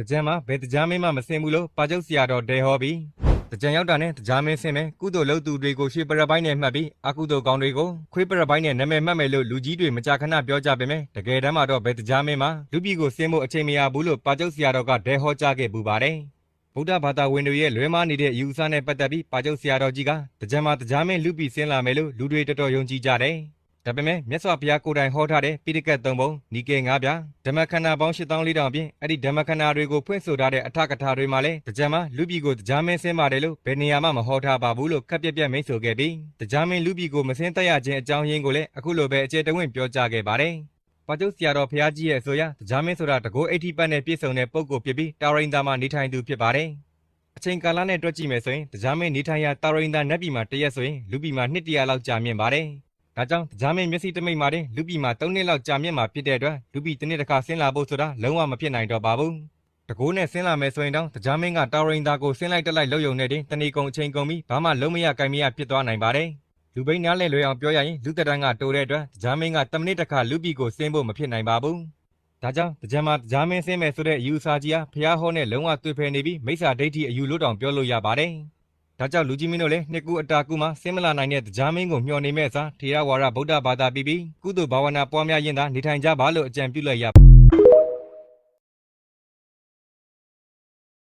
တကြံမှာဘယ်တကြားမင်းမှမစင်ဘူးလို့ပါကျုပ်ဆရာတော်ဒဲဟောပြီးတကြံရောက်တာနဲ့တကြားမင်းစင်မယ်ကုသိုလ်လုပ်သူတွေကိုရွှေပရပိုင်းနဲ့မှတ်ပြီးအကုသိုလ်ကောင်းတွေကိုခွေးပရပိုင်းနဲ့နာမည်မှတ်မယ်လို့လူကြီးတွေမကြာခဏပြောကြပေမဲ့တကယ်တမ်းမှာတော့ဘယ်တကြားမင်းမှလူပြည်ကိုစင်ဖို့အချိန်မရဘူးလို့ပါကျုပ်ဆရာတော်ကဒဲဟောကြားခဲ့ပူပါတယ်ဗုဒ္ဓဘာသာဝင်တွေရဲ့လွဲမားနေတဲ့အယူအဆနဲ့ပတ်သက်ပြီးပါကျုပ်ဆရာတော်ကြီးကတကြံမှာတကြားမင်းလူပြည်စင်လာမယ်လို့လူတွေတော်တော်ယုံကြည်ကြတယ် ဒါပေမဲ့မြတ်စွာဘုရားကိုယ်တိုင်ဟောထားတဲ့ပိဋကတ်၃ပုံနီကေ၅ပြားဓမ္မခန္ဓာပေါင်း8400အပြင်အဲ့ဒီဓမ္မခန္ဓာတွေကိုဖွင့်ဆိုထားတဲ့အထကထာတွေမှာလည်းတရားမလူပြည်ကိုတရားမင်းဆင်းပါတယ်လို့ဘယ်နေရာမှမဟောထားပါဘူးလို့ခက်ပြက်ပြက်မိတ်ဆိုခဲ့ပြီးတရားမင်းလူပြည်ကိုမဆင်းသက်ရခြင်းအကြောင်းရင်းကိုလည်းအခုလိုပဲအကျယ်တဝင့်ပြောကြားခဲ့ပါတယ်။ပါကျုပ်ဆရာတော်ဖျားကြီးရဲ့အဆိုအရတရားမင်းဆိုတာတကောအိဋ္ဌိပတ်နဲ့ပြည့်စုံတဲ့ပုဂ္ဂိုလ်ဖြစ်ပြီးတာရိန်သာမှာနေထိုင်သူဖြစ်ပါတယ်။အချိန်ကာလနဲ့တွက်ကြည့်မယ်ဆိုရင်တရားမင်းနေထိုင်ရာတာရိန်သာနတ်ပြည်မှာတရက်ဆိုရင်လူပြည်မှာနှစ်တရာလောက်ကြာမြင့်ပါတယ်။ ဒါကြောင့်တရားမင်းမျက်စိတမိတ်မှာတင်လူပြည်မှာ၃နှစ်လောက်ကြာမြင့်မှာဖြစ်တဲ့အတွက်လူပြည်တစ်နှစ်တစ်ခါဆင်းလာဖို့ဆိုတာလုံးဝမဖြစ်နိုင်တော့ပါဘူး။တကိုးနဲ့ဆင်းလာမယ်ဆိုရင်တော့တရားမင်းကတာရိန်သာကိုဆင်းလိုက်တက်လိုက်လှုပ်ယုံနေတင်တဏီကုံအချိန်ကုန်ပြီးဘာမှလုံးမရကြိုင်မရဖြစ်သွားနိုင်ပါတယ်။လူပိန်းနားလဲလွယ်အောင်ပြောရရင်လူသက်တန်းကတိုးတဲ့အတွက်တရားမင်းကတမနစ်တစ်ခါလူပြည်ကိုဆင်းဖို့မဖြစ်နိုင်ပါဘူး။ဒါကြောင့်တရားမှာတရားမင်းဆင်းမယ်ဆိုတဲ့အယူအဆကြီးဟာဖျားဟောနဲ့လုံးဝတွေ့ဖယ်နေပြီးမိစ္ဆာဒိဋ္ဌိအယူလို့တောင်ပြောလို့ရပါတယ်။ ဒါကြောင့်လူကြီးမင်းတို့လည်းနှစ်ကူအတာကူမှာဆင်းမလာနိုင်တဲ့တရားမင်းကိုမျှော်နေမဲ့အစားထေရဝါဒဗုဒ္ဓဘာသာပြီးပြီးကုသိုလ်ဘာဝနာပွားများရင်သာနေထိုင်ကြပါလို့အကြံပြုလိုက်ရ